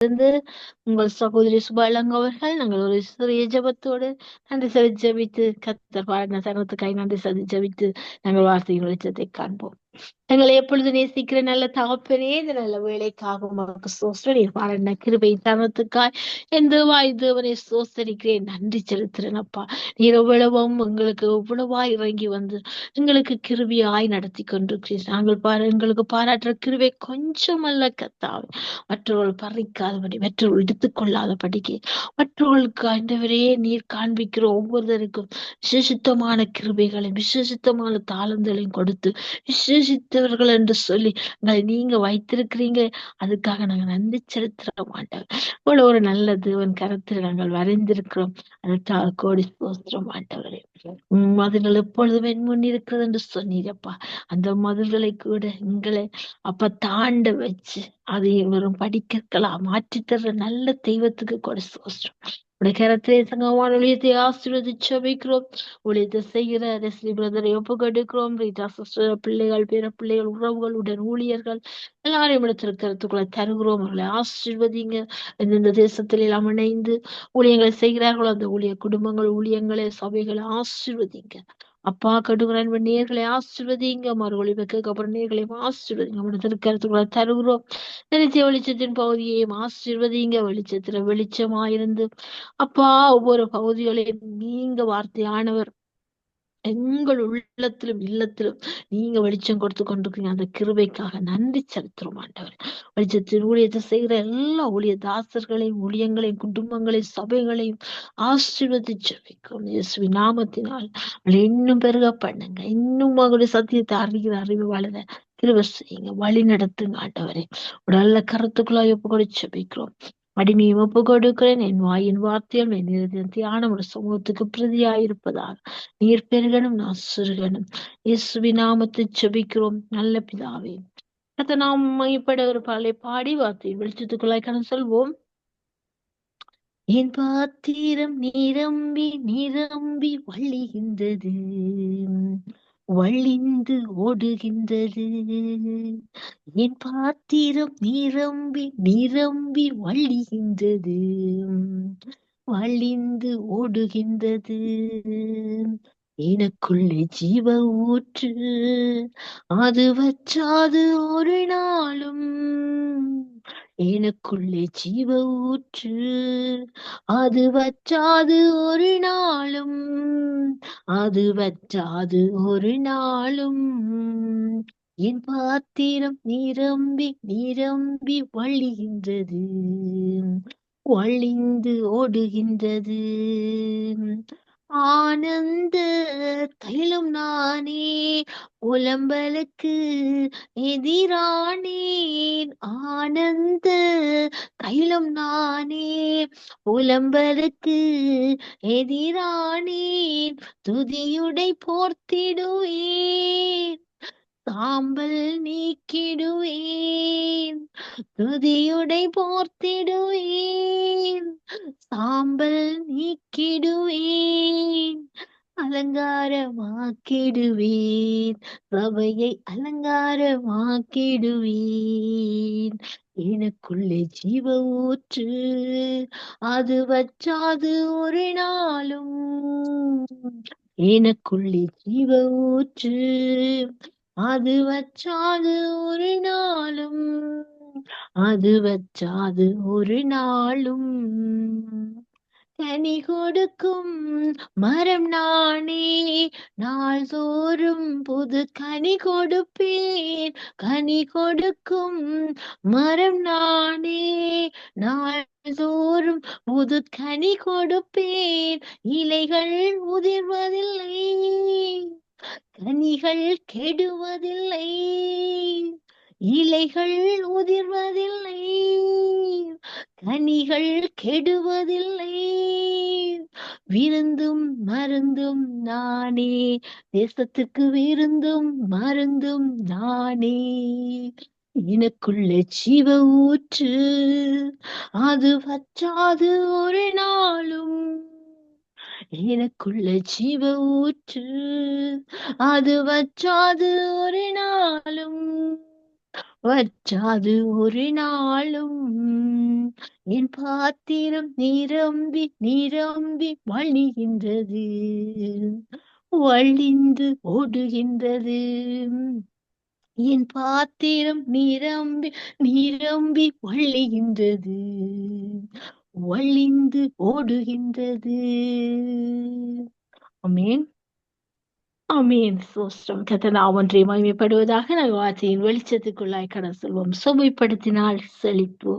இருந்து உங்கள் சகோதரி சுபாலங்க அவர்கள் நாங்கள் ஒரு சிறிய ஜபத்தோடு நன்றி சொல்லி ஜபித்து கத்தர் பாடின சரணத்துக்காய் நன்றி சொல்லி ஜபித்து நாங்கள் வார்த்தையின் வெளிச்சத்தை காண்போம். எங்களை எப்பொழுது நேசிக்கிற நல்ல தகப்பனே இந்த நல்ல வேலைக்காக உமக்கு சோஸ்டரி பாடின கிருபை தனத்துக்காய் எந்த வாய் தேவனை சோசரிக்கிறேன். நன்றி செலுத்துறேன் அப்பா. நீர் எவ்வளவும் எங்களுக்கு எவ்வளவா இறங்கி வந்து எங்களுக்கு கிருபியாய் நடத்தி கொண்டிருக்கிறேன் நாங்கள் பாரு எங்களுக்கு பாராட்டுற கிருபை கொஞ்சம் அல்ல கத்தாவே. மற்றவர்கள் பறிக்காதபடி மற்றவர்கள் எடுத்துக்கொள்ளாத கொள்ளாதபடிக்கு மற்றவர்களுக்கு ஆண்டவரே நீர் காண்பிக்கிற ஒவ்வொருத்தருக்கும் விசேஷித்தமான கிருபைகளையும் விசேஷித்தமான தாளங்களையும் கொடுத்து விசேஷித்தவர்கள் என்று சொல்லி நீங்க வைத்திருக்கிறீங்க. அதுக்காக நாங்க நன்றி செலுத்துற மாட்டோம் இவ்வளவு ஒரு நல்ல தேவன் கருத்தில் நாங்கள் வரைந்திருக்கிறோம். அதற்காக கோடி சோஸ்திரம் ஆண்டவரே. உம் மதுகள் எப்பொழுதும் என் முன் இருக்கிறது என்று சொன்னீரப்பா. அந்த மதுகளை கூட எங்களை அப்ப தாண்ட வச்சு அதை வெறும் படிக்கற்களா மாற்றி தர்ற நல்ல தெய்வத்துக்கு கூட சோஸ்திரம் உடைய கரத்திலே சங்கமான ஊழியத்தை ஆசீர்வதிச்சு வைக்கிறோம் ஊழியத்தை செய்கிற ரெஸ்லி பிரதரை ஒப்பு கொடுக்கிறோம் ரீட்டா சிஸ்டர் பிள்ளைகள் பேர பிள்ளைகள் உறவுகள் உடன் ஊழியர்கள் எல்லாரையும் இடத்திற்கிறதுக்குள்ள தருகிறோம். அவர்களை ஆசீர்வதிங்க. எந்தெந்த தேசத்தில் எல்லாம் இணைந்து ஊழியங்களை செய்கிறார்களோ அந்த ஊழிய குடும்பங்கள் ஊழியங்களை சபைகளை ஆசீர்வதிங்க. அப்பா கடுகிறான் நேர்களை ஆசிர்வதிங்க மறுவழிவு கேட்கப்படும் நேர்களையும் ஆசிர்வதிங்க. அவனுடைய திருக்கரத்துக்குள்ள தருகிறோம். நினைச்ச வெளிச்சத்தின் பகுதியையும் ஆசிர்வதிங்க. வெளிச்சத்துல வெளிச்சமாயிருந்து அப்பா ஒவ்வொரு பகுதிகளையும் நீங்க வார்த்தையானவர். எங்கள் உள்ளத்திலும் இல்லத்திலும் நீங்க வெளிச்சம் கொடுத்து கொண்டிருக்கீங்க அந்த கிருபைக்காக நன்றி செலுத்துறோம் ஆண்டவர். வெளிச்சத்தின் ஊழியத்தை செய்கிற எல்லா ஊழிய தாசர்களையும் ஊழியங்களையும் குடும்பங்களையும் சபைகளையும் ஆசீர்வதி வைக்கும் இயேசுவி நாமத்தினால் அவளை இன்னும் பெருக பண்ணுங்க. இன்னும் அவருடைய சத்தியத்தை அறிகிற அறிவு வளர கிருப செய்யுங்க. வழி நடத்துங்க ஆண்டவரே. உடல்ல கருத்துக்குள்ளாய் ஒப்பு கொடுத்து அடிமையும் ஒப்பு கொடுக்கிறேன் என் வாயின் வார்த்தையும் என் இருதயம் தியானம் ஒரு சமூகத்துக்கு பிரதியாயிருப்பதாக. நீர் பெருகணும் நான் சிறுகணும் இயேசுவி நாமத்தை செபிக்கிறோம் நல்ல பிதாவே அத நாம் மையப்பட ஒரு பாலை பாடி வார்த்தை வெளிச்சத்துக்குள்ளாய் கடன் சொல்வோம். என் பாத்திரம் நிரம்பி நிரம்பி வழிகின்றது. வழிந்து ஓடுகின்றது. என் பாத்திரம் நிரம்பி நிரம்பி வழிகின்றது. வழிந்து ஓடுகின்றது. எனக்குள்ளே ஜீவ ஊற்று. அது வச்சாது ஒரு நாளும். எனக்குள்ளே ஜீவ ஊற்று. அது வச்சாது ஒரு நாளும். அது வச்சாது ஒரு நாளும். என் பாத்திரம் நிரம்பி நிரம்பி வழிகின்றது. வழிந்து ஓடுகின்றது. ஆனந்த தைலம் நானே புலம்பலுக்கு எதிரானேன். ஆனந்த தைலம் நானே புலம்பலுக்கு எதிரானேன். துதியுடை போர்த்திடுவேன். சாம்பல் நீக்கிடுவேன் துதியுடை போர்த்திடுவேன் சாம்பல் நீக்கிடுவேன் அலங்காரமாக்கிடுவேன் சபையை அலங்காரமாக்கிடுவேன். எனக்குள்ளே ஜீவ ஊற்று அது வச்சாது ஒரு நாளும் எனக்குள்ளே ஜீவ ஊற்று அது வச்சாது ஒரு நாளும் அது வச்சாது ஒரு நாளும். கனி கொடுக்கும் மரம் நானே நாள்தோறும் புது கனி கொடுப்பேன். கனி கொடுக்கும் மரம் நானே நாள் தோறும் புது கனி கொடுப்பேன். இலைகள் உதிர்வதில்லை. கனிகள் கெடுவதில்லை இலைகள் உதிர்வதில்லை கனிகள் கெடுவதில்லை. விருந்தும் மருந்தும் நானே தேசத்துக்கு விருந்தும் மருந்தும் நானே. எனக்குள்ள ஜீவ ஊற்று அது வச்சாது ஒரு நாளும். எனக்குள்ள ஜீவ ஊற்று. அது வச்சாது ஒரு நாளும். வற்றாது ஒரு நாளும். என் பாத்திரம் நிரம்பி நிரம்பி வழிகின்றது. வழிந்து ஓடுகின்றது. என் பாத்திரம் நிரம்பி நிரம்பி வழிகின்றது. வழிந்து ஓடுகின்றது. அமேன் அமீன் சோஸ்டம் கத்தனா ஒன்றை மகிமைப்படுவதாக நாங்கள் வார்த்தையின் வெளிச்சத்துக்குள்ளாய் கட செல்வோம். சுமைப்படுத்தினால் செழிப்பு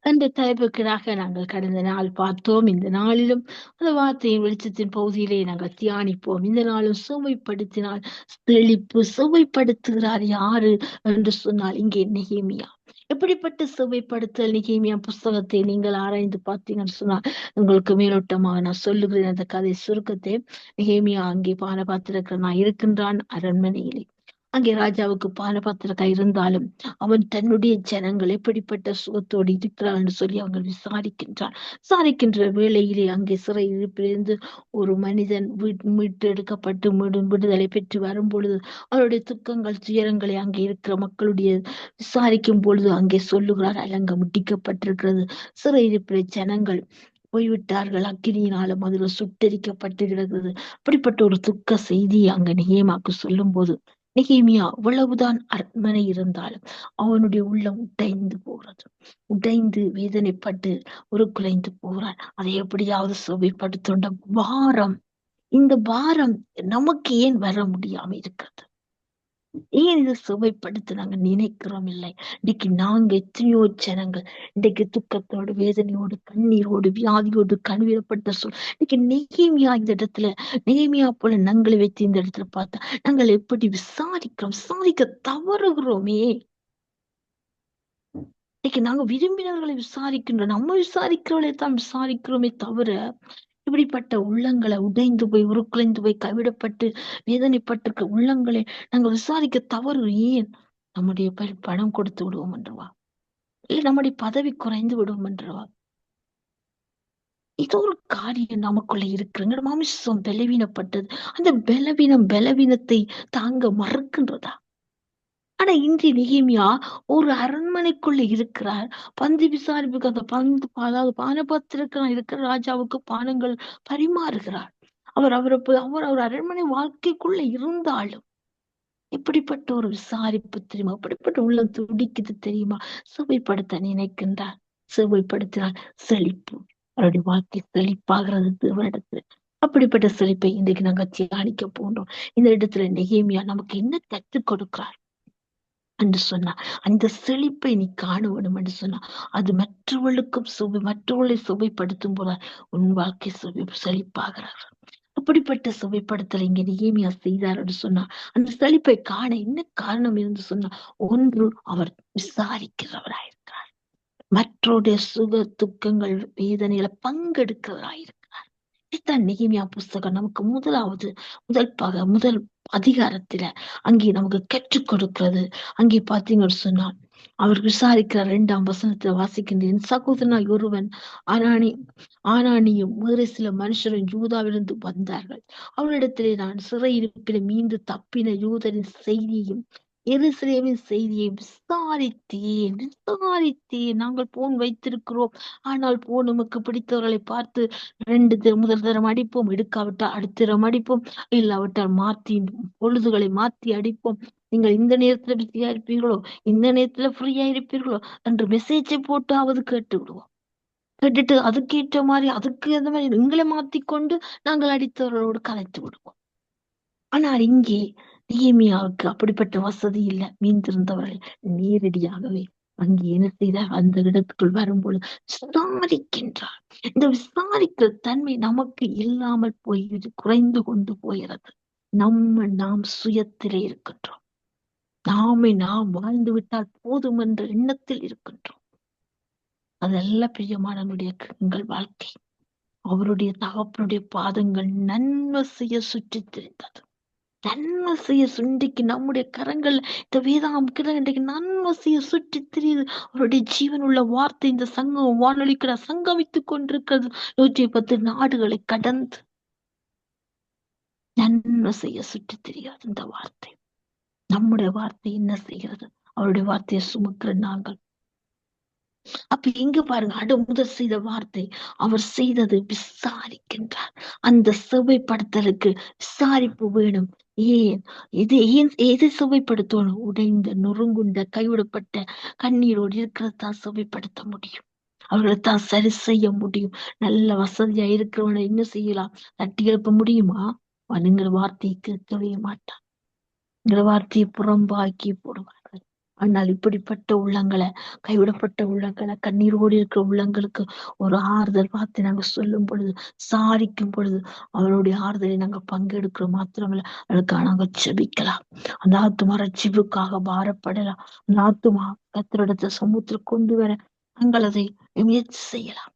அந்த தலைப்புக்களாக நாங்கள் கடந்த நாள் பார்த்தோம். இந்த நாளிலும் அந்த வார்த்தையின் வெளிச்சத்தின் பகுதியிலே நாங்கள் தியானிப்போம். இந்த நாளும் சுவைப்படுத்தினால் செழிப்பு சுவைப்படுத்துகிறார் யாரு? என்று சொன்னால் இங்கே நெகிமியா. எப்படிப்பட்ட சுவைப்படுத்தல் நெகேமியா புஸ்தகத்தை நீங்கள் ஆராய்ந்து பார்த்தீங்கன்னு சொன்னா உங்களுக்கு மேலோட்டமாக நான் சொல்லுகிறேன். அந்த கதை சுருக்கத்தை நெகேமியா அங்கே நான் இருக்கின்றான் அரண்மனையிலே. அங்கே ராஜாவுக்கு பானபாத்திரக்கா இருந்தாலும் அவன் தன்னுடைய ஜனங்கள் எப்படிப்பட்ட சுகத்தோடு இருக்கிறார் என்று சொல்லி அவங்க விசாரிக்கின்றான். விசாரிக்கின்ற வேளையிலே அங்கே சிறை இருப்பிலிருந்து ஒரு மனிதன் மீட்டு எடுக்கப்பட்டு மீண்டும் விடுதலை பெற்று வரும் பொழுது அவருடைய துக்கங்கள் துயரங்களை அங்கே இருக்கிற மக்களுடைய விசாரிக்கும் பொழுது அங்கே சொல்லுகிறார் அலங்க முட்டிக்கப்பட்டிருக்கிறது. சிறை இருப்பில ஜனங்கள் போய்விட்டார்கள். அக்கினியினாலும் அதுல சுட்டரிக்கப்பட்டு கிடக்கிறது. அப்படிப்பட்ட ஒரு துக்க செய்தி அங்க நியமாக்கு சொல்லும் போது நிகேமியா அவ்வளவுதான் அரண்மனை இருந்தாலும் அவனுடைய உள்ளம் உடைந்து போகிறது. உடைந்து வேதனைப்பட்டு ஒரு குலைந்து போகிறான். அதை எப்படியாவது சுவைப்படுத்த பாரம் இந்த பாரம் நமக்கு ஏன் வர முடியாம இருக்கிறது? ஏன் இதை சுவைப்படுத்த நாங்க நினைக்கிறோம் இல்லை. இன்னைக்கு நாங்க எத்தனையோ ஜனங்கள் இன்னைக்கு துக்கத்தோடு வேதனையோடு கண்ணீரோடு வியாதியோடு கண்ணீரப்பட்ட சொல் இன்னைக்கு நெய்மியா இந்த இடத்துல நெகேமியா போல நங்களை வைத்து இந்த இடத்துல பார்த்தா நாங்கள் எப்படி விசாரிக்கிறோம்? விசாரிக்க தவறுகிறோமே. இன்னைக்கு நாங்க விரும்பினவர்களை விசாரிக்கின்றோம். நம்ம விசாரிக்கிறவர்களை தான் விசாரிக்கிறோமே தவிர இப்படிப்பட்ட உள்ளங்களை உடைந்து போய் உருக்குலைந்து போய் கைவிடப்பட்டு வேதனைப்பட்டிருக்க உள்ளங்களை நாங்கள் விசாரிக்க தவறு ஏன்? நம்முடைய பணம் கொடுத்து விடுவோம் என்றவா? இல்ல நம்முடைய பதவி குறைந்து விடுவோம் என்றவா? இது ஒரு காரியம் நமக்குள்ள இருக்கிற மாமிசம் பலவீனப்பட்டது. அந்த பலவீனம் பலவீனத்தை தாங்க மறுக்கின்றதா? ஆனா இன்றி நிகிமியா ஒரு அரண்மனைக்குள்ள இருக்கிறார். பந்து விசாரிப்புக்கு அந்த பந்து அதாவது பானபாத்திரக்கான இருக்கிற ராஜாவுக்கு பானங்கள் பரிமாறுகிறார். அவர் அவரை அவர் அவர் அரண்மனை வாழ்க்கைக்குள்ள இருந்தாலும் இப்படிப்பட்ட ஒரு விசாரிப்பு தெரியுமா? அப்படிப்பட்ட உள்ள துடிக்குது தெரியுமா? சுவைப்படுத்த நினைக்கின்றார். சுவைப்படுத்தினால் செழிப்பு. அவருடைய வாழ்க்கை செழிப்பாகிறது தேவனிடத்துல அப்படிப்பட்ட செழிப்பை இன்றைக்கு நாங்க தியானிக்க போன்றோம் இந்த இடத்துல நெகிமியா நமக்கு என்ன கற்றுக் கொடுக்கிறார்? என்று சொன்னா. அந்த செழிப்பை நீ காண வேணும் என்று சொன்னா. அது மற்றவர்களுக்கும் சுவை மற்றவர்களை சுவைப்படுத்தும் போல உன் வாழ்க்கை சுவை செழிப்பாகிறார். அப்படிப்பட்ட சுவைப்படுத்தல் இங்க நியமியா செய்தார் என்று சொன்னா. அந்த செழிப்பை காண என்ன காரணம் இருந்து சொன்னா ஒன்று அவர் விசாரிக்கிறவராயிருக்கிறார். மற்றோடைய சுக துக்கங்கள் வேதனைகளை பங்கெடுக்கிறவராயிருக்கிறார். இதுதான் நிகிமியா புஸ்தகம். நமக்கு முதலாவது முதல் பக முதல் அதிகாரத்துல அங்கே நமக்கு கற்றுக் கொடுக்கிறது. அங்கே பாத்தீங்கன்னு சொன்னால் அவர் விசாரிக்கிற இரண்டாம் வசனத்துல வாசிக்கின்றேன். சகோதரனாய் ஒருவன் ஆனானி ஆனானியும் வேறு சில மனுஷரும் யூதாவிலிருந்து வந்தார்கள். அவரிடத்திலே நான் சிறையிருப்பில மீண்டு தப்பின யூதரின் செய்தியையும் எருசலேமின் செய்தியை விசாரித்தேன் விசாரித்தேன். நாங்கள் போன் வைத்திருக்கிறோம். ஆனால் போன் நமக்கு பிடித்தவர்களை பார்த்து ரெண்டு முதல் தரம் அடிப்போம் எடுக்காவிட்டால் அடுத்தரம் அடிப்போம் இல்லாவிட்டால் மாத்தி பொழுதுகளை மாத்தி அடிப்போம். நீங்கள் இந்த நேரத்துல பிஸியா இருப்பீர்களோ இந்த நேரத்துல ஃப்ரீயா இருப்பீர்களோ என்று மெசேஜை போட்டாவது கேட்டு விடுவோம் கேட்டுட்டு அதுக்கேற்ற மாதிரி அதுக்கு அந்த மாதிரி எங்களை மாத்திக்கொண்டு நாங்கள் அடித்தவர்களோடு கலைத்து விடுவோம். ஆனால் இங்கே நியமியாவுக்கு அப்படிப்பட்ட வசதி இல்லை. மீந்திருந்தவர்கள் நேரடியாகவே அங்கே என்ன செய்தார்? அந்த இடத்துக்குள் வரும்பொழுது விசாரிக்கின்றார். இந்த விசாரிக்கிற தன்மை நமக்கு இல்லாமல் போய் குறைந்து கொண்டு போகிறது. நம்ம நாம் சுயத்திலே இருக்கின்றோம். நாமே நாம் வாழ்ந்து விட்டால் போதும் என்ற எண்ணத்தில் இருக்கின்றோம். அதெல்லாம் பிரியமானவனுடைய எங்கள் வாழ்க்கை. அவருடைய தகப்பனுடைய பாதங்கள் நன்மை செய்ய சுற்றி தெரிந்தது. நன்மை செய்ய சுண்டிக்கு நம்முடைய கரங்கள் இந்த வேதாம் இன்றைக்கு நன்மை செய்ய சுற்றி தெரியுது. அவருடைய ஜீவன் உள்ள வார்த்தை இந்த சங்கம் வானொலிக்கிற சங்கமித்துக் கொண்டிருக்கிறது. நூற்றி பத்து நாடுகளை கடந்து நன்மை செய்ய சுற்றி தெரியாது இந்த வார்த்தை. நம்முடைய வார்த்தை என்ன செய்கிறது? அவருடைய வார்த்தையை சுமக்கிற நாங்கள். அப்ப எங்க பாருங்க அட முதல் செய்த வார்த்தை. அவர் செய்தது விசாரிக்கின்றார். அந்த செவ்வைப்படுத்தலுக்கு விசாரிப்பு வேணும். ஏன்? இது ஏன் எதை சுவைப்படுத்தணும் உடைந்த நொறுங்குண்ட கைவிடப்பட்ட கண்ணீரோடு இருக்கிறது தான் சுவைப்படுத்த முடியும். அவர்களை தான் சரி செய்ய முடியும். நல்ல வசதியா இருக்கிறவனை என்ன செய்யலாம்? தட்டி எழுப்ப முடியுமா? அவனுங்கிற வார்த்தையை கேட்கவே மாட்டான். வார்த்தையை புறம்பாக்கி போடுவான். ஆனால் இப்படிப்பட்ட உள்ளங்களை கைவிடப்பட்ட உள்ளங்களை கண்ணீரோடு இருக்கிற உள்ளங்களுக்கு ஒரு ஆறுதல் பார்த்து நாங்க சொல்லும் பொழுது சாரிக்கும் பொழுது அவருடைய ஆறுதலை நாங்க பங்கெடுக்கிறோம். மாத்திரமல்ல அதுக்காக நாங்க செபிக்கலாம் அந்த ஆத்துமா ரட்சிப்புக்காக பாரப்படலாம். அந்த ஆத்துமா கத்திரிடத்தை சமூகத்தில் கொண்டு வர நாங்கள் அதை முயற்சி செய்யலாம்.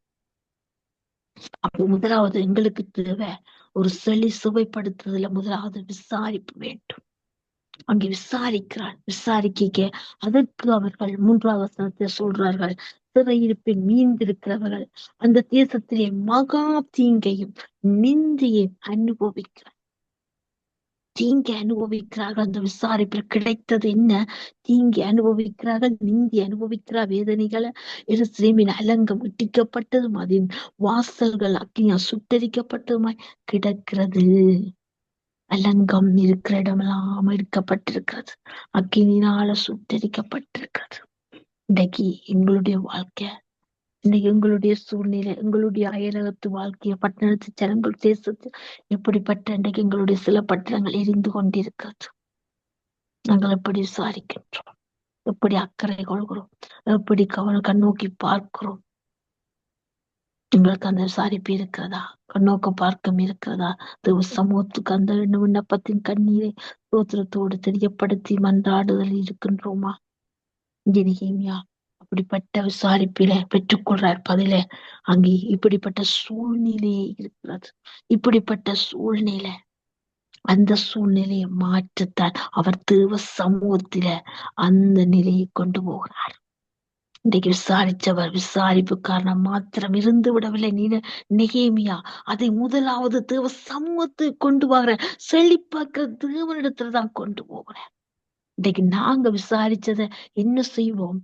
அப்போ முதலாவது எங்களுக்கு தேவை ஒரு செழி சுவைப்படுத்துறதுல முதலாவது விசாரிப்பு வேண்டும். அங்கே விசாரிக்கிறார் விசாரிக்க அதற்கு அவர்கள் மூன்றாவது வசனத்தை சொல்றார்கள் சிறையிருப்பில் மீந்திருக்கிறவர்கள் அந்த தேசத்திலே மகா தீங்கையும் நிந்தையும் அனுபவிக்கிறார். தீங்கி அனுபவிக்கிறார்கள் அந்த விசாரிப்பில் கிடைத்தது என்ன? தீங்கி அனுபவிக்கிறார்கள் நிந்தி அனுபவிக்கிறார் வேதனைகளை எருசலேமின் அலங்கம் இட்டிக்கப்பட்டதும் அதன் வாசல்கள் அக்கினியா சுட்டரிக்கப்பட்டதுமாய் கிடக்கிறது. அலங்கம் இருக்கிற இடமெல்லாம் எடுக்கப்பட்டிருக்கிறது. அக்கினினால சுட்டரிக்கப்பட்டிருக்கிறது. இன்றைக்கு எங்களுடைய வாழ்க்கை இன்னைக்கு எங்களுடைய சூழ்நிலை எங்களுடைய அயலகத்து வாழ்க்கைய பட்டணத்து ஜனங்கள் தேசத்து எப்படிப்பட்ட இன்றைக்கு எங்களுடைய சில பட்டணங்கள் எரிந்து கொண்டிருக்கிறது. நாங்கள் எப்படி விசாரிக்கின்றோம்? எப்படி அக்கறை கொள்கிறோம்? எப்படி கவனம் கண்ணோக்கி பார்க்கிறோம்? உங்களுக்கு அந்த விசாரிப்பு இருக்கிறதா? கண்ணோக்க பார்க்கம் இருக்கிறதா? தேவ சமூகத்துக்கு அந்த விண்ணப்பத்தின் கண்ணீரை சோத்திரத்தோடு தெரியப்படுத்தி மன்றாடுதல் இருக்கின்றோமா? ஜெனிகேமியா அப்படிப்பட்ட விசாரிப்பில பெற்றுக்கொள்றார் பதில. அங்கே இப்படிப்பட்ட சூழ்நிலையே இருக்கிறது. இப்படிப்பட்ட சூழ்நிலை. அந்த சூழ்நிலையை மாற்றத்தான் அவர் தேவ சமூகத்தில அந்த நிலையை கொண்டு போகிறார். இன்றைக்கு விசாரிச்சவர் விசாரிப்பு காரணம் மாத்திரம் இருந்து விடவில்லை. நீ நெகேமியா அதை முதலாவது தேவ சமூகத்தை கொண்டு போகிற செழிப்பாக்குற தேவனிடத்துலதான் கொண்டு போகிறேன் இன்றைக்கு நாங்க விசாரிச்சத என்ன செய்வோம்?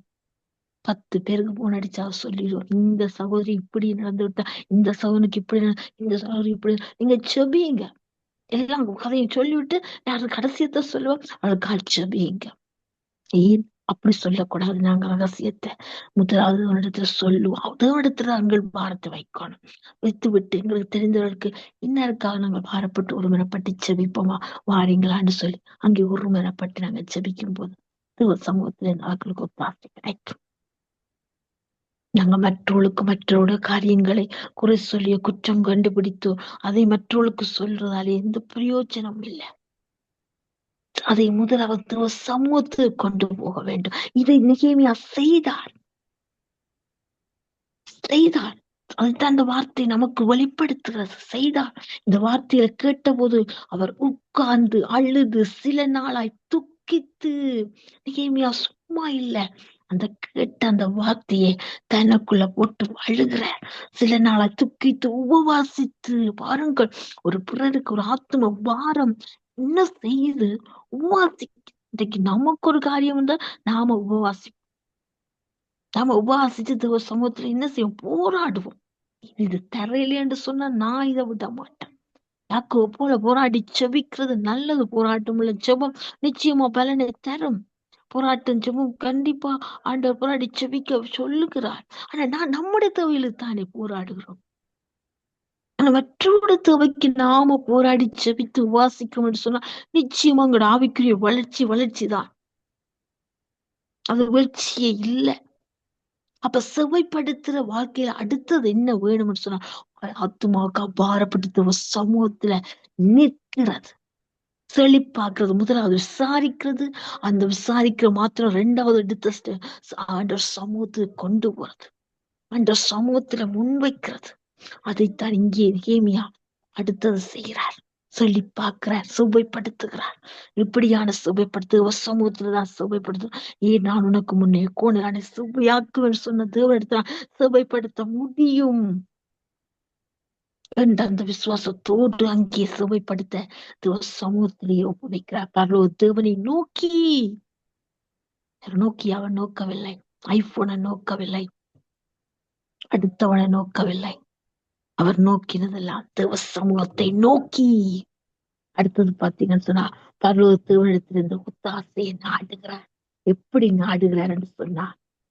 பத்து பேருக்கு போன் அடிச்சா சொல்லிடுவோம் இந்த சகோதரி இப்படி நடந்து விட்டா இந்த சகோதரிக்கு இப்படி இந்த சகோதரி இப்படி நீங்க செபியுங்க எல்லாம் கதையும் சொல்லிவிட்டு நான் கடைசியத்தை சொல்லுவோம் அவளுக்கு செபியுங்க ஏன்? அப்படி சொல்லக்கூடாது. நாங்க ரகசியத்தை முதலாவது இடத்துல சொல்லுவோம். அவனிடத்துல நாங்கள் பாரத்தை வைக்கணும். வைத்து விட்டு எங்களுக்கு தெரிந்தவர்களுக்கு இன்னருக்காக நாங்கள் பாரப்பட்டு ஒருமனப்பட்டு செபிப்போமா வாரீங்களான்னு சொல்லி அங்கே ஒருமனப்பட்டு நாங்க செபிக்கும் போது சமூகத்துல நாங்களுக்கு ஒத்தாசை கிடைக்கும் நாங்க மற்றவர்களுக்கு மற்றவருடைய காரியங்களை குறை சொல்லிய குற்றம் கண்டுபிடித்து அதை மற்றவர்களுக்கு சொல்றதால எந்த பிரயோஜனமும் இல்லை. அதை முதலாவது சமூகத்து கொண்டு போக வேண்டும். இதை நிகேமியா செய்தார். செய்தார். அதுதான் அந்த வார்த்தை நமக்கு வெளிப்படுத்துகிறது. செய்தார். இந்த வார்த்தையில கேட்ட போது அவர் உட்கார்ந்து அழுது சில நாளாய் துக்கித்து நிகேமியா சும்மா இல்ல. அந்த கேட்ட அந்த வார்த்தையை தனக்குள்ள போட்டு அழுகிற சில நாளா துக்கித்து உபவாசித்து பாருங்கள் ஒரு பிறருக்கு ஒரு ஆத்ம வாரம் என்ன செய்யுது உபவாசி இன்னைக்கு நமக்கு ஒரு காரியம் இருந்தா நாம உபவாசி நாம உபவாசிச்சு தேவ சமூகத்துல என்ன செய்வோம்? போராடுவோம். இது தரையிலேன்னு சொன்னா நான் இதை விட மாட்டேன். யாக்கோ போல போராடி செபிக்கிறது நல்லது. போராட்டம் இல்ல ஜெபம் நிச்சயமா பலனை தரும். போராட்டம் ஜெபம் கண்டிப்பா ஆண்டவர் போராடி செபிக்க சொல்லுகிறார். ஆனா நான் நம்முடைய தேவையில தானே போராடுகிறோம். மற்றோட தேவைக்கு நாம போராடி செபித்து உபாசிக்கணும்னு சொன்னா நிச்சயமா உங்களோட ஆவிக்குரிய வளர்ச்சி வளர்ச்சி தான் அது வளர்ச்சியே இல்லை. அப்ப செவைப்படுத்துற வாழ்க்கையில அடுத்தது என்ன வேணும்னு சொன்னா ஆத்துமாக்கா பாரப்படுத்த சமூகத்துல நிற்கிறது. செழிப்பாக்குறது முதலாவது விசாரிக்கிறது. அந்த விசாரிக்கிற மாத்திரம் ரெண்டாவது எடுத்த ஆண்டர் சமூகத்துக்கு கொண்டு போறது. அந்த சமூகத்துல முன்வைக்கிறது. அதைத்தான் இங்கே நேமியா அடுத்தது செய்கிறார். சொல்லி பார்க்கிறார் சுவைப்படுத்துகிறார். இப்படியான சுவைப்படுத்து சமூகத்துல தான் சுவைப்படுத்து. ஏன் நான் உனக்கு முன்னே கோணலான சுவையாக்குவேன் சொன்ன தேவனிடத்தான் சுவைப்படுத்த முடியும் என்ற அந்த விசுவாசத்தோடு அங்கே சுவைப்படுத்த தேவ சமூகத்திலேயே ஒப்புவிக்கிறார். பரலோ தேவனை நோக்கி. நோக்கி? அவன் நோக்கவில்லை. ஐபோனை நோக்கவில்லை. அடுத்தவனை நோக்கவில்லை. அவர் நோக்கினதெல்லாம் தேவ சமூகத்தை நோக்கி. அடுத்தது பாத்தீங்கன்னு சொன்னா பரலோ தேவனிடத்திலிருந்து ஒத்தாசையை நாடுகிறார். எப்படி நாடுகிறார் என்று சொன்னா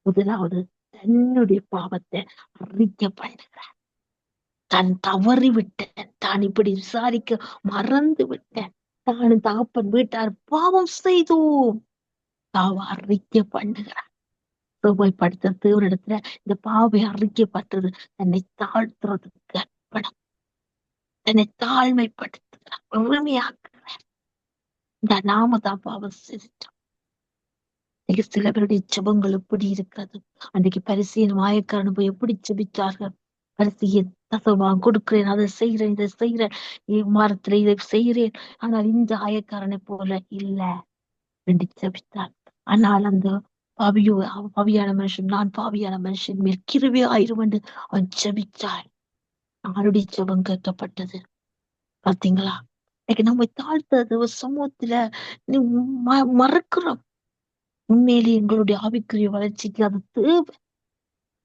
முதலாவது தன்னுடைய பாவத்தை அறிக்க பண்ணுகிறார். தான் தவறி விட்டேன் தான் இப்படி விசாரிக்க மறந்து விட்டேன் தான் தாப்பன் வீட்டார் பாவம் செய்தோம். தாவ அறிக்க பண்ணுகிறார். பிரபயப்படுத்த தேவன் இடத்துல இந்த பாவை அறிக்கைப்பட்டது தன்னை தாழ்த்துறதுக்கு அர்ப்பணம். தன்னை தாழ்மைப்படுத்துகிறார் உரிமையாக்குகிறார் இந்த நாம தான் பாவம் செஞ்சிட்டோம் இன்னைக்கு சில பேருடைய ஜபங்கள் எப்படி இருக்கிறது? அன்றைக்கு பரிசையின் மாயக்காரன் போய் எப்படி ஜபித்தார்கள் பரிசையை தசவா கொடுக்கிறேன் அதை செய்யறேன் இதை செய்யறேன் வாரத்துல இதை செய்யறேன் ஆனால் இந்த ஆயக்காரனை போல இல்ல. ரெண்டு ஜபித்தார். ஆனால் அந்த பாவியோ பாவியான மனுஷன் நான் பாவியான மனுஷன். மேல் கிருவே என்று அவன் ஜபித்தாள் அவருடைய ஜபம் கேட்கப்பட்டது. பாத்தீங்களா இன்னைக்கு நம்ம தாழ்த்த சமூகத்துல மறக்கிறோம். உண்மையிலே எங்களுடைய ஆவிக்குரிய வளர்ச்சிக்கு அது தேவை.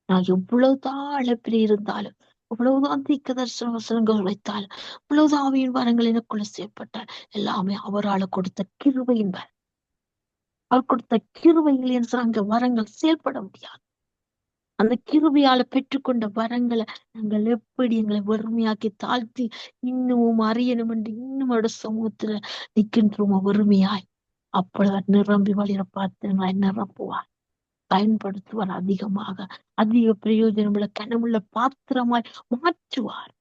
நான் எவ்வளவுதான் அழைப்பில் இருந்தாலும் இவ்வளவுதான் தீக்க தரிசன வசனங்கள் உழைத்தாலும் இவ்வளவுதான் ஆவியின் வரங்கள் எனக்குள்ள செய்யப்பட்டால் எல்லாமே அவரால் கொடுத்த கிருவையின் வரம் அவர் கொடுத்த கிருவையில் என்று அங்க வரங்கள் செயல்பட முடியாது. அந்த கிருவையால பெற்றுக்கொண்ட வரங்களை நாங்கள் எப்படி எங்களை வறுமையாக்கி தாழ்த்தி இன்னமும் அறியணும் என்று இன்னும் அவரோட சமூகத்துல நிற்கின்றோமோ வறுமையாய். அப்பொழுது நிரம்பி வழியிற பாத்திரங்களை நிரப்புவார். பயன்படுத்துவார் அதிகமாக. அதிக பிரயோஜனமுள்ள கனமுள்ள பாத்திரமாய் மாற்றுவார்.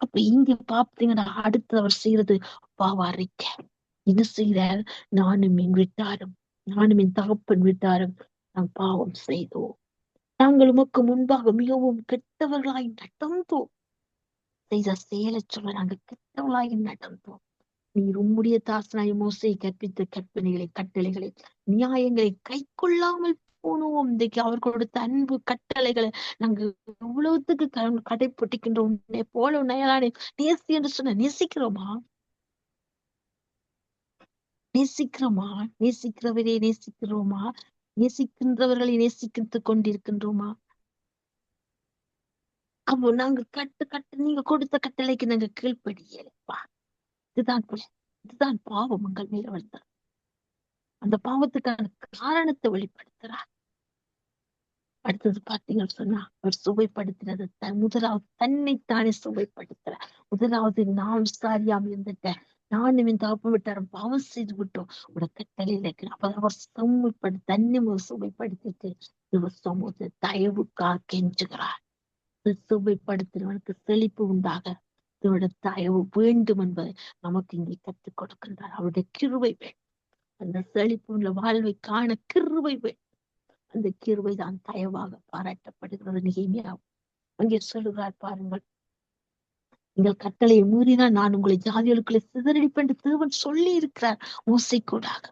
அப்ப இங்க பாத்தீங்கன்னா அடுத்து அவர் செய்யறது அப்பாவா அறிக்க என்ன செய்கிறார் நானும் என் விட்டாரும் நானும் என் தகப்பன் விட்டாரும் நாம் பாவம் செய்தோம். நாங்கள் உமக்கு முன்பாக மிகவும் கெட்டவர்களாய் நடந்தோம். செய்த செயலை சொல்ல நாங்கள் கெட்டவர்களாய் நடந்தோம். நீர் உம்முடைய தாசனாய் மோசை கற்பித்த கற்பனைகளை கட்டளைகளை நியாயங்களை கை கொள்ளாமல் போனோம். இன்றைக்கு அவர் கொடுத்த அன்பு கட்டளைகளை நாங்க எவ்வளவுத்துக்கு கடைபிடிக்கின்றோம். போல நயலானே நேசி என்று சொன்ன நேசிக்கிறோமா? நேசிக்கிறோமா? நேசிக்கிறவரே நேசிக்கிறோமா? நேசிக்கின்றவர்களை நேசிக்கிட்டு கொண்டிருக்கின்றோமா? அப்போ நாங்க கட்டு கட்டு நீங்க கொடுத்த கட்டளைக்கு நாங்க கீழ்ப்படியலைப்பா. இதுதான் இதுதான் பாவம் உங்கள் மேல வளர்த்தார் அந்த பாவத்துக்கான காரணத்தை வெளிப்படுத்துறார் அடுத்தது பாத்தீங்கன்னு சொன்னா அவர் சுவைப்படுத்துறது முதலாவது தன்னைத்தானே சுவைப்படுத்துற. முதலாவது நான் சாரியாம இருந்துட்டேன். நானும் இந்த தகப்பம் விட்டாரம் பாவம் செய்து விட்டோம். உட கட்டளையில அப்பதான் அவர் சுமைப்படு தன்னை சுவைப்படுத்திட்டு இவர் சமூகத்தை தயவுக்காக கெஞ்சுகிறார். சுவைப்படுத்தினவனுக்கு செழிப்பு உண்டாக இதோட தயவு வேண்டும் என்பதை நமக்கு இங்கே கற்றுக் கொடுக்கின்றார். அவருடைய கிருவை வேண்டும் அந்த செழிப்பு உள்ள வாழ்வை காண கிருவை வேண்டும் அந்த கிருவை தான் தயவாக பாராட்டப்படுகிறது. நிகழ்மையாகும் அங்கே சொல்லுகிறார் பாருங்கள். நீங்கள் கட்டளையை மீறினால் நான் உங்களை ஜாதிகளுக்குள்ளே சிதறடிப்பேன் என்று தேவன் சொல்லி இருக்கிறார் மோசை கூடாக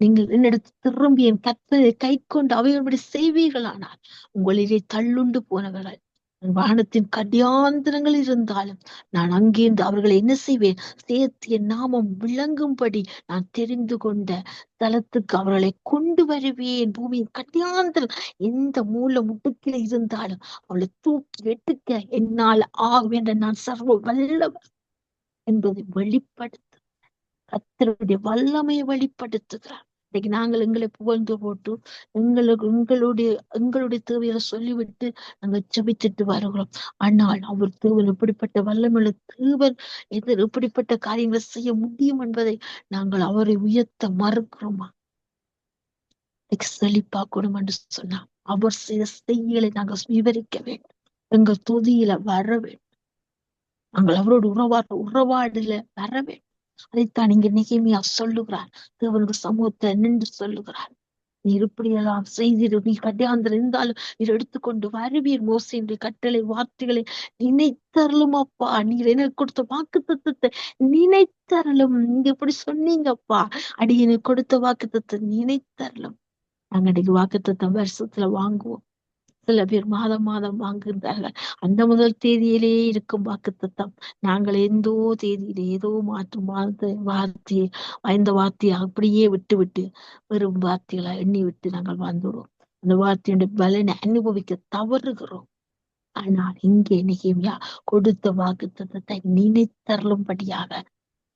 நீங்கள் என்னிடத்து திரும்பி என் கட்டளை கை கொண்டு அவைகளுடைய செய்வீர்களானால் உங்களிலே தள்ளுண்டு போனவர்கள் வானத்தின் கடியாந்திரங்கள் இருந்தாலும் நான் அங்கேருந்து அவர்களை என்ன செய்வேன்? சேர்த்து என் நாமம் விளங்கும்படி நான் தெரிந்து கொண்ட தலத்துக்கு அவர்களை கொண்டு வருவேன். பூமியின் கடியாந்திரம் எந்த மூல முட்டுக்கில இருந்தாலும் அவளை தூக்கி வெட்டுக்க என்னால் ஆகும் என்ற நான் சர்வ வல்லவர் என்பதை வெளிப்படுத்த கத்தருடைய வல்லமையை வெளிப்படுத்துகிறார் இன்னைக்கு நாங்கள் எங்களை புகழ்ந்து போட்டு எங்களுக்கு எங்களுடைய எங்களுடைய தேவையை சொல்லிவிட்டு நாங்கள் ஜபித்துட்டு வருகிறோம். ஆனால் அவர் தேவன் இப்படிப்பட்ட வல்லமுள்ள தேவன் எதிர் இப்படிப்பட்ட காரியங்களை செய்ய முடியும் என்பதை நாங்கள் அவரை உயர்த்த மறுக்கிறோமா? செழிப்பாக்கணும் என்று சொன்னா அவர் செய்த செய்யலை நாங்கள் விவரிக்க வேண்டும். எங்கள் தொதியில வர வேண்டும். நாங்கள் அவரோட உறவா உறவாடுல வர வேண்டும். அதைத்தான் இங்கு நிகைமையா சொல்லுகிறார். தேவனுடைய சமூகத்தை நின்று சொல்லுகிறார். நீர் இப்படியெல்லாம் செய்திரு. நீ கட்டியாந்திர இருந்தாலும் நீர் எடுத்துக்கொண்டு வருவீர் மோசையுடைய கட்டளை வார்த்தைகளை நினைத்தரலும் அப்பா. நீர் எனக்கு கொடுத்த வாக்கு தத்துவத்தை நினைத்தரலும் நீங்க இப்படி சொன்னீங்கப்பா. அடி எனக்கு கொடுத்த வாக்கு தத்துவத்தை நினைத்தரலும் நாங்க அடிக்கு வாக்கு தத்துவம் வருஷத்துல வாங்குவோம். சில பேர் மாதம் மாதம் வாங்குகின்றார்கள் அந்த முதல் தேதியிலே இருக்கும் வாக்குத்தத்தம். நாங்கள் எந்தோ தேதியிலே ஏதோ மாற்றும் வார்த்தை வார்த்தையை வாய்ந்த வார்த்தையை அப்படியே விட்டு விட்டு வெறும் வார்த்தைகளை எண்ணி விட்டு நாங்கள் வாழ்ந்துடுவோம் அந்த வார்த்தையுடைய பலனை அனுபவிக்க தவறுகிறோம். ஆனால் இங்கே நெகேமியா கொடுத்த வாக்குத்தத்தத்தை நினைத்தருளும்படியாக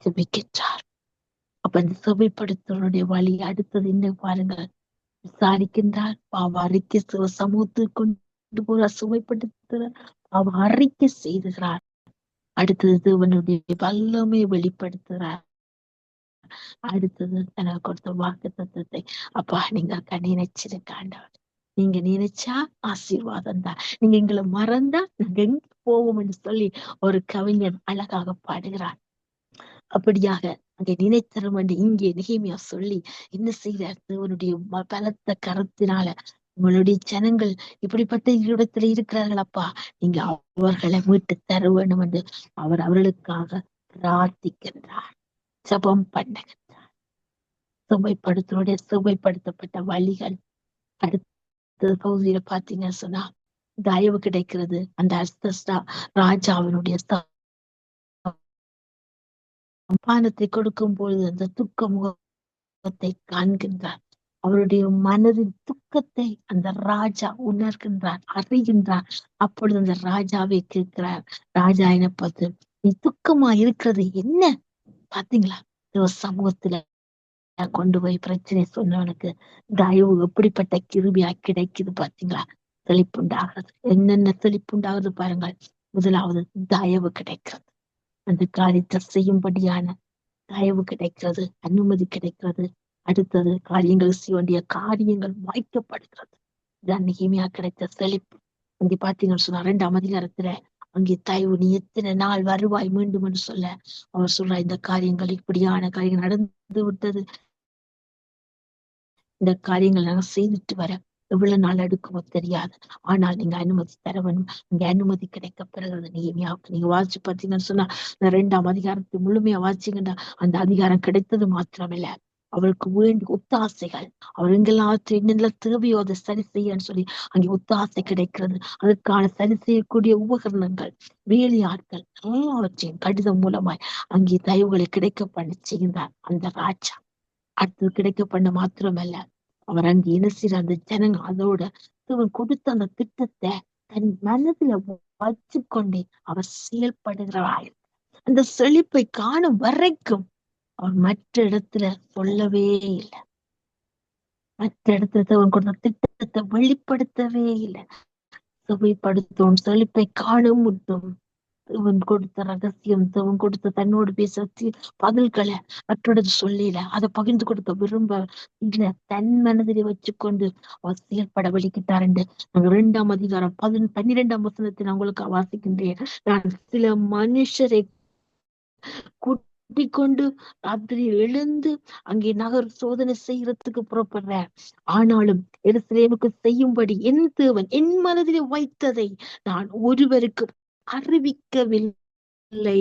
ஜெபிக்கின்றார். அப்ப இந்த செவைப்படுத்தலுடைய வழி அடுத்தது என்ன பாருங்கள். விசாரிக்கின்றார் பாவ அறிக்கை சிவ சமூகத்துக்கு கொண்டு போற சுவைப்படுத்துகிறார் பாவ அறிக்கை செய்துகிறார் அடுத்தது தேவனுடைய வல்லமை வெளிப்படுத்துகிறார் அடுத்தது எனக்கு கொடுத்த வாக்கு தத்துவத்தை அப்பா நீங்க அக்கா நினைச்சிருக்க ஆண்டவர் நீங்க நினைச்சா ஆசீர்வாதம் தான் நீங்க எங்களை மறந்தா நாங்க எங்க போவோம் என்று சொல்லி ஒரு கவிஞன் அழகாக பாடுகிறார் அப்படியாக அங்கே நினைத்தரும் என்று இங்கே நிகைமையா சொல்லி என்ன செய்தார்? தேவனுடைய பலத்த கருத்தினால உங்களுடைய ஜனங்கள் இப்படிப்பட்ட இடத்துல இருக்கிறார்கள் அப்பா. நீங்க அவர்களை மீட்டு தர வேண்டும் என்று அவர் அவர்களுக்காக பிரார்த்திக்கின்றார். ஜபம் பண்ணுகின்றார். சுமைப்படுத்தனுடைய சுவைப்படுத்தப்பட்ட வழிகள். அடுத்த பகுதியில பாத்தீங்கன்னு சொன்னா தயவு கிடைக்கிறது. அந்த அஸ்தஸ்டா ராஜாவினுடைய சம்பானத்தை கொடுக்கும் பொழுது அந்த துக்க முகத்தை காண்கின்றார். அவருடைய மனதின் துக்கத்தை அந்த ராஜா உணர்கின்றார் அறிகின்றார். அப்பொழுது அந்த ராஜாவை கேட்கிறார் ராஜா என்ன பார்த்து நீ துக்கமா இருக்கிறது என்ன? பாத்தீங்களா? சமூகத்துல கொண்டு போய் பிரச்சனை சொன்னவனுக்கு தயவு எப்படிப்பட்ட கிருபியா கிடைக்குது பாத்தீங்களா? செழிப்புண்டாகிறது என்னென்ன செழிப்புண்டாகுது பாருங்கள். முதலாவது தயவு கிடைக்கிறது. அந்த காரியத்தை செய்யும்படியான தயவு கிடைக்கிறது அனுமதி கிடைக்கிறது. அடுத்தது காரியங்கள் செய்ய வேண்டிய காரியங்கள் வாய்க்கப்படுகிறது. இதான் நிகிமையா கிடைத்த செழிப்பு. அங்கே பாத்தீங்கன்னு சொன்னா ரெண்டாம் அதிகாரத்துல அங்கே தயவு நீ எத்தனை நாள் வருவாய் மீண்டும் என்று சொல்ல. அவர் சொல்ற இந்த காரியங்கள் இப்படியான காரியங்கள் நடந்து விட்டது. இந்த காரியங்கள் நாங்க செய்துட்டு வர எவ்வளவு நாள் எடுக்குமோ தெரியாது. ஆனால் நீங்க அனுமதி தர வேணும். நீங்க அனுமதி கிடைக்க பிறகு நீங்க நீங்க வாசிச்சு பார்த்தீங்கன்னு சொன்னா இந்த ரெண்டாம் அதிகாரத்தை முழுமையா வாசிங்கன்னா அந்த அதிகாரம் கிடைத்தது மாத்திரமில்ல. அவளுக்கு வேண்டிய ஒத்தாசைகள். அவர் எங்கெல்லாம் என்னெல்லாம் தேவையோ அதை சரி செய்யன்னு சொல்லி அங்கே ஒத்தாசை கிடைக்கிறது. அதற்கான சரி செய்யக்கூடிய உபகரணங்கள் வேலையாட்கள் எல்லாவற்றையும் கடிதம் மூலமாய் அங்கே தயவுகளை கிடைக்க பண்ணி செய்கின்றார் அந்த ராஜா. அடுத்தது கிடைக்க பண்ண மாத்திரமல்ல. அவர் அங்கு என்ன செய்யற அந்த ஜனங்க அதோட இவன் கொடுத்த அந்த திட்டத்தை தன் மனதுல வச்சு கொண்டே அவர் செயல்படுகிறார் அந்த செழிப்பை காணும் வரைக்கும் அவர் மற்ற இடத்துல சொல்லவே இல்லை. மற்ற இடத்துல அவன் கொடுத்த திட்டத்தை வெளிப்படுத்தவே இல்லை. சுவைப்படுத்தும் செழிப்பை காணும் முட்டும் இவன் கொடுத்த ரகசியம் இவன் கொடுத்த தன்னோடு பேச பதில்களை மற்றொரு சொல்லல. அதை பகிர்ந்து கொடுக்க விரும்ப இல்ல. தன் மனதிலே வச்சுக்கொண்டு அவர் செயல்பட வலிக்கிட்டாருண்டு நாங்க இரண்டாம் அதிகாரம் பதின பன்னிரெண்டாம் வசனத்தை நான் உங்களுக்கு வாசிக்கின்றேன். நான் சில மனுஷரை கூட்டிக் கொண்டு ராத்திரி எழுந்து அங்கே நகர் சோதனை செய்யறதுக்கு புறப்படுறேன். ஆனாலும் எருசலேமுக்கு செய்யும்படி என் தேவன் என் மனதிலே வைத்ததை நான் ஒருவருக்கு அறிவிக்கவில்லை.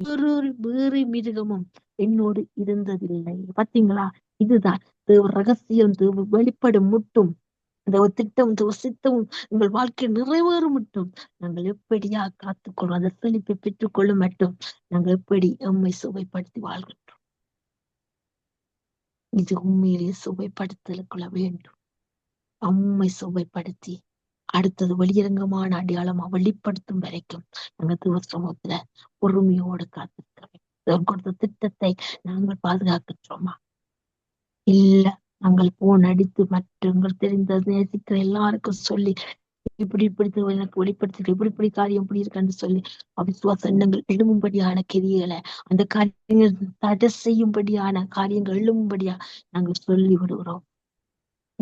வேறொரு வேறு மிருகமும் என்னோடு இருந்ததில்லை. பாத்தீங்களா? இதுதான். தேவ ரகசியம் தேவ வெளிப்படும் முட்டும். இந்த திட்டம் தேவ சித்தமும் உங்கள் வாழ்க்கை நிறைவேறும் மட்டும் நாங்கள் எப்படியா காத்துக்கொள்வோம். அந்த செழிப்பை பெற்றுக்கொள்ளும் மட்டும் நாங்கள் எப்படி எம்மை சுவைப்படுத்தி வாழ்கின்றோம்? இது உண்மையிலேயே சுவைப்படுத்தலுக்குள்ள வேண்டும். அம்மை சுவைப்படுத்தி அடுத்தது வெளியரங்கமான அடையாளமா வெளிப்படுத்தும் வரைக்கும் நாங்க தேவசமூகத்துல பொறுமையோடு காத்திருக்க கொடுத்த திட்டத்தை நாங்கள் பாதுகாக்கின்றோமா? இல்ல நாங்கள் போன் அடித்து மற்றவங்கள் தெரிந்த நேசிக்கிற எல்லாருக்கும் சொல்லி இப்படி இப்படி எனக்கு வெளிப்படுத்தி இப்படி இப்படி காரியம் இப்படி இருக்கான்னு சொல்லி அவிசுவாச எண்ணங்கள் எழும்பும்படியான கிரிகளை அந்த காரியங்கள் தடை செய்யும்படியான காரியங்கள் எழும்படியா நாங்கள் சொல்லி விடுகிறோம்.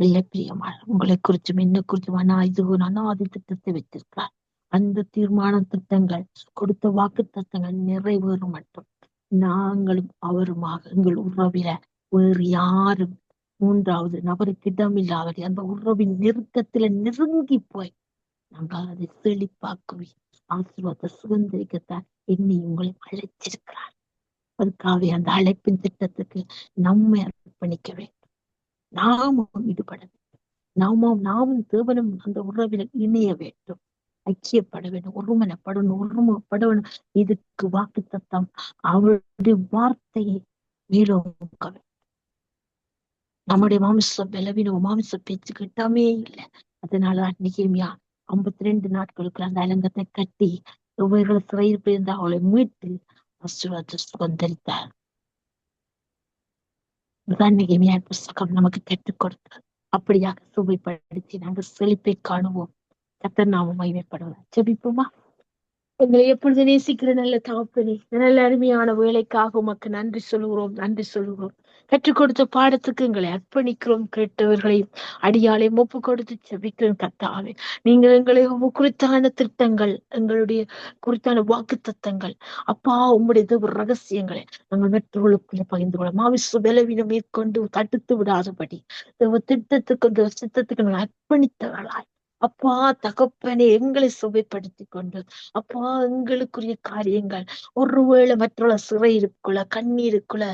இல்லை பிரியமான உங்களை குறிச்சும் என்ன குறிச்சும் ஆனா இது ஒரு அனாதி திட்டத்தை வைத்திருக்கிறார். அந்த தீர்மான திட்டங்கள் கொடுத்த வாக்கு திட்டங்கள் நிறைவேறும் மட்டும். நாங்களும் அவருமாக எங்கள் உறவில வேறு யாரும் மூன்றாவது நபருக்கு இடமில்லாதபடி அந்த உறவின் நெருக்கத்துல நெருங்கி போய் நாங்கள் அதை செழிப்பாக்குவி ஆசிர்வாத சுதந்திரிக்கத்தான் என்னை உங்களை அழைச்சிருக்கிறார் அதுக்காக அந்த அழைப்பின் திட்டத்துக்கு நம்மை அர்ப்பணிக்கவே நாமும் ஈடுபட வேண்டும். நாமும் நாமும் தேவனும் அந்த உறவில் இணைய வேண்டும். ஐக்கியப்பட வேண்டும். ஒருமனப்படணும் ஒருமப்படணும் இதுக்கு வாக்கு தத்தம் அவருடைய வார்த்தையை மேலோங்க வேண்டும் நம்முடைய மாமிச பலவீனம் மாமிச பேச்சு கிட்டாமே இல்லை. அதனால அன்னைக்குமியா ஐம்பத்தி ரெண்டு நாட்களுக்கு அந்த அலங்கத்தை கட்டி இவர்களை சிறையில் போயிருந்த அவளை மீட்டு ஆசீர்வாதம் சுதந்திரித்தார். நெகேமியா புஸ்தகம் நமக்கு கற்றுக் கொடுத்தது அப்படியாக சுவைப்படுத்தி நாங்கள் செழிப்பை காணுவோம். கத்தர் நாமும் மகிமைப்படுவோம். ஜெபிப்போமா? எங்களை எப்பொழுது நேசிக்கிற நல்ல தகப்பனே நல்ல அருமையான வேலைக்காக உமக்கு நன்றி சொல்கிறோம் நன்றி சொல்கிறோம் கற்றுக் கொடுத்த பாடத்துக்கு எங்களை அர்ப்பணிக்கிறோம் கேட்டவர்களையும் அடியாலையும் ஒப்பு கொடுத்து செபிக்கிறோம் கத்தாவே நீங்கள் எங்களை குறித்தான திட்டங்கள் எங்களுடைய குறித்தான வாக்கு தத்தங்கள். அப்பா உங்களுடைய ரகசியங்களை நாங்கள் மற்றவர்களுக்குள்ள பகிர்ந்து கொள்ளும் மாவிசு பலவீனம் மேற்கொண்டு தடுத்து விடாதபடி திட்டத்துக்கு சித்தத்துக்கு நாங்கள் அர்ப்பணித்தவர்களாய். அப்பா தகப்பனே எங்களை சுவைப்படுத்தி கொண்டு அப்பா எங்களுக்குரிய காரியங்கள். ஒருவேளை மற்றொரு சிறையிருக்குள்ள கண்ணீருக்குள்ள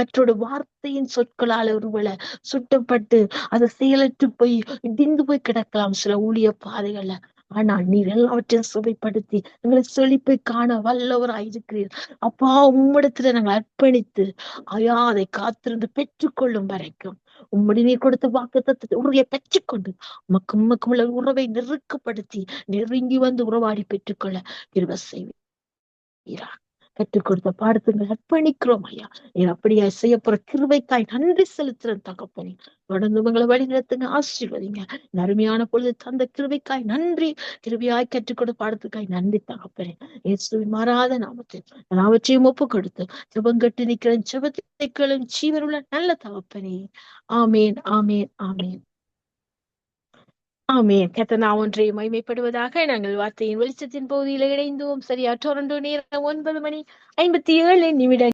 மற்றொரு வார்த்தையின் சொற்களால் ஒருவேளை சுட்டப்பட்டு அதை செயலற்று போய் இடிந்து போய் கிடக்கலாம் சில ஊழிய பாதைகள்ல. ஆனால் நீர் எல்லாவற்றையும் சுவைப்படுத்தி எங்களை செழிப்பை காண வல்லவராயிருக்கிறீர் அப்பா உம்மிடத்துல நாங்கள் அர்ப்பணித்து ஐயா அதை காத்திருந்து பெற்றுக்கொள்ளும் வரைக்கும். உம்முடைய நீர் கொடுத்த வாக்கு தத்துவத்தை உறுதியை பெற்றுக்கொண்டு மக்கும் உமக்கு உள்ள உறவை நெருக்கப்படுத்தி நெருங்கி வந்து உறவாடி பெற்றுக்கொள்ள இருவ செய்வீரா கற்றுக் கொடுத்த பாடத்துங்கள் அர்ப்பணிக்கிறோம் ஐயா. நீர் அப்படியா செய்ய போற கிருவைக்காய் நன்றி செலுத்துறேன் தகப்பனே. தொடர்ந்து உங்களை வழிநடத்துங்க ஆசீர்வதிங்க. இந்த அருமையான பொழுது தந்த கிருவைக்காய் நன்றி. கிருவியாய் கற்றுக் கொடுத்த பாடத்துக்காய் நன்றி தகப்பனே. இயேசுவின் மாறாத நாமத்தில் அவற்றையும் ஒப்பு கொடுத்து ஜபம் கட்டி நிற்கிறேன் ஜபத்தை கேளும் ஜீவனுள்ள நல்ல தகப்பனே. ஆமேன் ஆமேன் ஆமேன். ஆமேன். கத்தனா ஒன்றை மைமைப்படுவதாக நாங்கள் வார்த்தையின் வெளிச்சத்தின் பகுதியில் இணைந்தோம். சரியா? டொரண்டோ நேரம் ஒன்பது மணி ஐம்பத்தி ஏழு நிமிடம்